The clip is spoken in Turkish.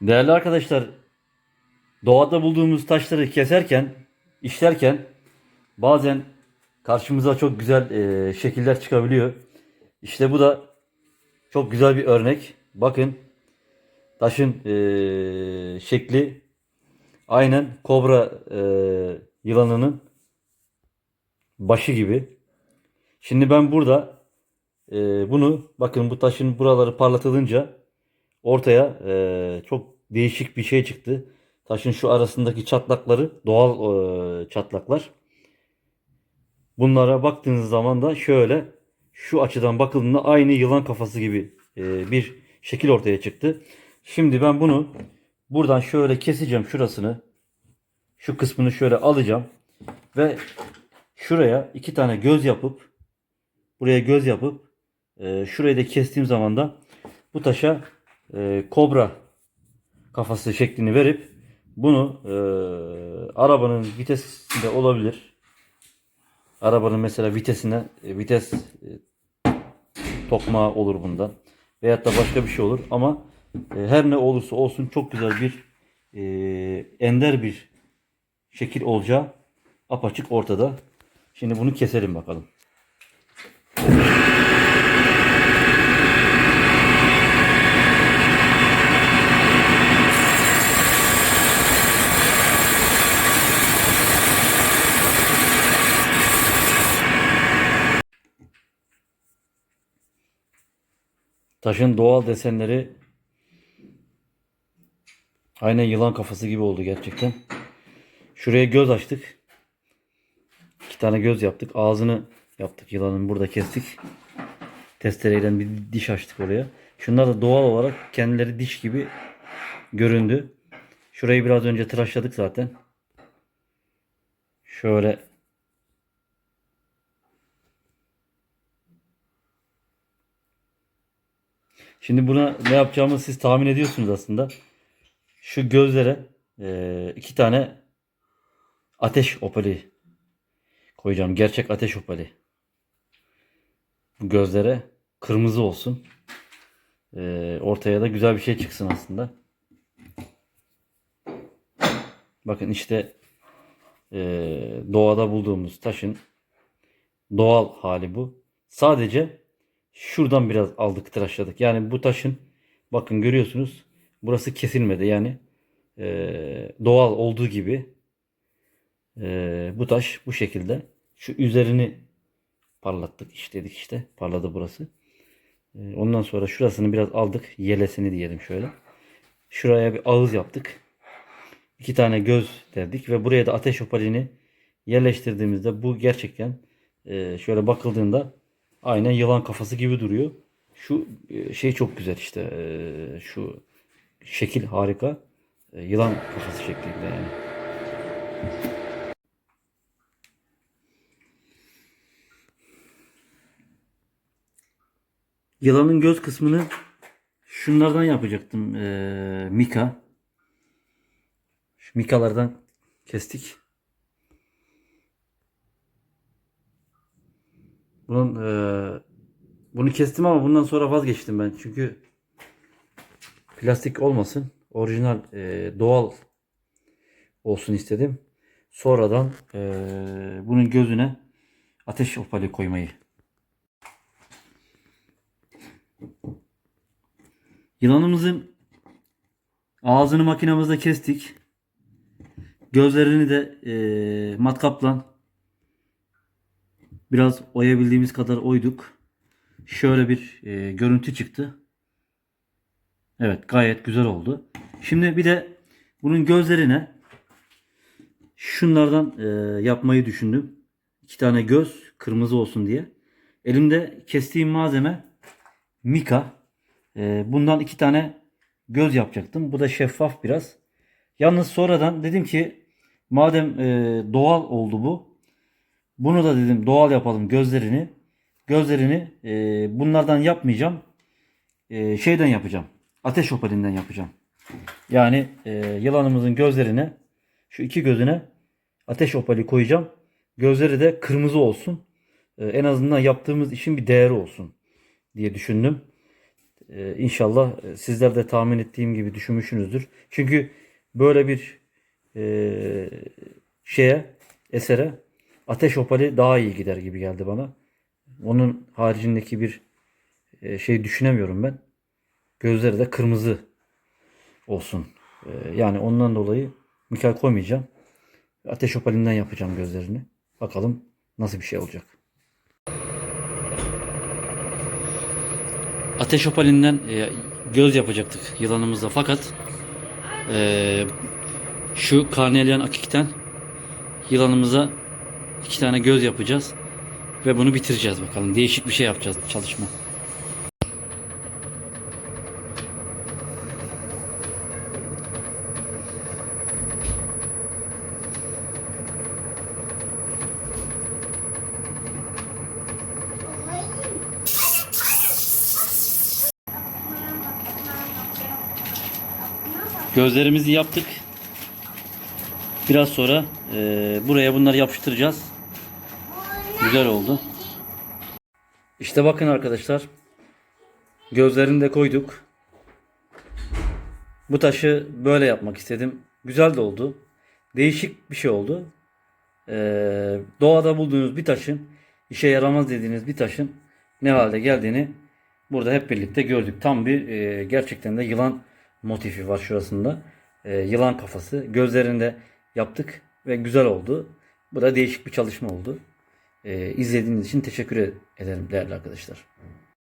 Değerli arkadaşlar, doğada bulduğumuz taşları keserken, işlerken bazen karşımıza çok güzel e, şekiller çıkabiliyor. İşte bu da çok güzel bir örnek. Bakın taşın e, şekli aynen kobra e, yılanının başı gibi. Şimdi ben burada e, bunu bakın bu taşın buraları parlatılınca ortaya e, çok değişik bir şey çıktı. Taşın şu arasındaki çatlakları doğal e, çatlaklar. Bunlara baktığınız zaman da şöyle şu açıdan bakıldığında aynı yılan kafası gibi e, bir şekil ortaya çıktı. Şimdi ben bunu buradan şöyle keseceğim şurasını. Şu kısmını şöyle alacağım ve şuraya iki tane göz yapıp buraya göz yapıp e, şurayı da kestiğim zaman da bu taşa e, kobra kafası şeklini verip bunu e, arabanın vitesinde olabilir. Arabanın mesela vitesine e, vites e, tokmağı olur bundan. Veyahut da başka bir şey olur ama e, her ne olursa olsun çok güzel bir e, ender bir şekil olacağı apaçık ortada. Şimdi bunu keselim bakalım. Taşın doğal desenleri aynen yılan kafası gibi oldu gerçekten. Şuraya göz açtık. İki tane göz yaptık. Ağzını yaptık. Yılanın burada kestik. Testereyle bir diş açtık oraya. Şunlar da doğal olarak kendileri diş gibi göründü. Şurayı biraz önce tıraşladık zaten. Şöyle Şimdi buna ne yapacağımı siz tahmin ediyorsunuz aslında. Şu gözlere e, iki tane ateş opali koyacağım. Gerçek ateş opali. Bu gözlere kırmızı olsun. E, ortaya da güzel bir şey çıksın aslında. Bakın işte e, doğada bulduğumuz taşın doğal hali bu. Sadece şuradan biraz aldık tıraşladık. Yani bu taşın bakın görüyorsunuz burası kesilmedi. Yani e, doğal olduğu gibi e, bu taş bu şekilde şu üzerini parlattık işledik işte parladı burası. E, ondan sonra şurasını biraz aldık yelesini diyelim şöyle. Şuraya bir ağız yaptık. İki tane göz derdik ve buraya da ateş opalini yerleştirdiğimizde bu gerçekten e, şöyle bakıldığında aynen yılan kafası gibi duruyor. Şu e, şey çok güzel işte e, şu şekil harika. E, Yılan kafası şeklinde yani. Yılanın göz kısmını şunlardan yapacaktım. E, mika. Şu mikalardan kestik. Bunun e, bunu kestim ama bundan sonra vazgeçtim ben. Çünkü plastik olmasın. Orijinal e, doğal olsun istedim. Sonradan e, bunun gözüne ateş opali koymayı. Yılanımızın ağzını makinamızda kestik. Gözlerini de e, matkapla biraz oyabildiğimiz kadar oyduk. Şöyle bir e, görüntü çıktı. Evet gayet güzel oldu. Şimdi bir de bunun gözlerine şunlardan e, yapmayı düşündüm. İki tane göz kırmızı olsun diye. Elimde kestiğim malzeme mika. E, bundan iki tane göz yapacaktım. Bu da şeffaf biraz. Yalnız sonradan dedim ki madem e, doğal oldu bu. Bunu da dedim doğal yapalım gözlerini. Gözlerini e, bunlardan yapmayacağım. E, şeyden yapacağım. Ateş opalinden yapacağım. Yani e, yılanımızın gözlerine şu iki gözüne ateş opali koyacağım. Gözleri de kırmızı olsun. E, en azından yaptığımız işin bir değeri olsun diye düşündüm. Ee, inşallah e, sizler de tahmin ettiğim gibi düşünmüşsünüzdür. Çünkü böyle bir e, şeye, esere ateş opali daha iyi gider gibi geldi bana. Onun haricindeki bir e, şey düşünemiyorum ben. Gözleri de kırmızı olsun. E, yani ondan dolayı Mikal koymayacağım. Ateş opalinden yapacağım gözlerini. Bakalım nasıl bir şey olacak. Ateş opalinden e, göz yapacaktık yılanımızda fakat şu karnelian akikten yılanımıza iki tane göz yapacağız ve bunu bitireceğiz bakalım. Değişik bir şey yapacağız çalışma. Gözlerimizi yaptık. Biraz sonra e, buraya bunları yapıştıracağız. Güzel oldu. İşte bakın arkadaşlar. Gözlerini de koyduk. Bu taşı böyle yapmak istedim. Güzel de oldu. Değişik bir şey oldu. Ee, doğada bulduğunuz bir taşın, işe yaramaz dediğiniz bir taşın ne halde geldiğini burada hep birlikte gördük. Tam bir e, gerçekten de yılan motifi var şurasında. E, yılan kafası. Gözlerinde yaptık ve güzel oldu. Bu da değişik bir çalışma oldu. E, izlediğiniz için teşekkür ederim değerli arkadaşlar.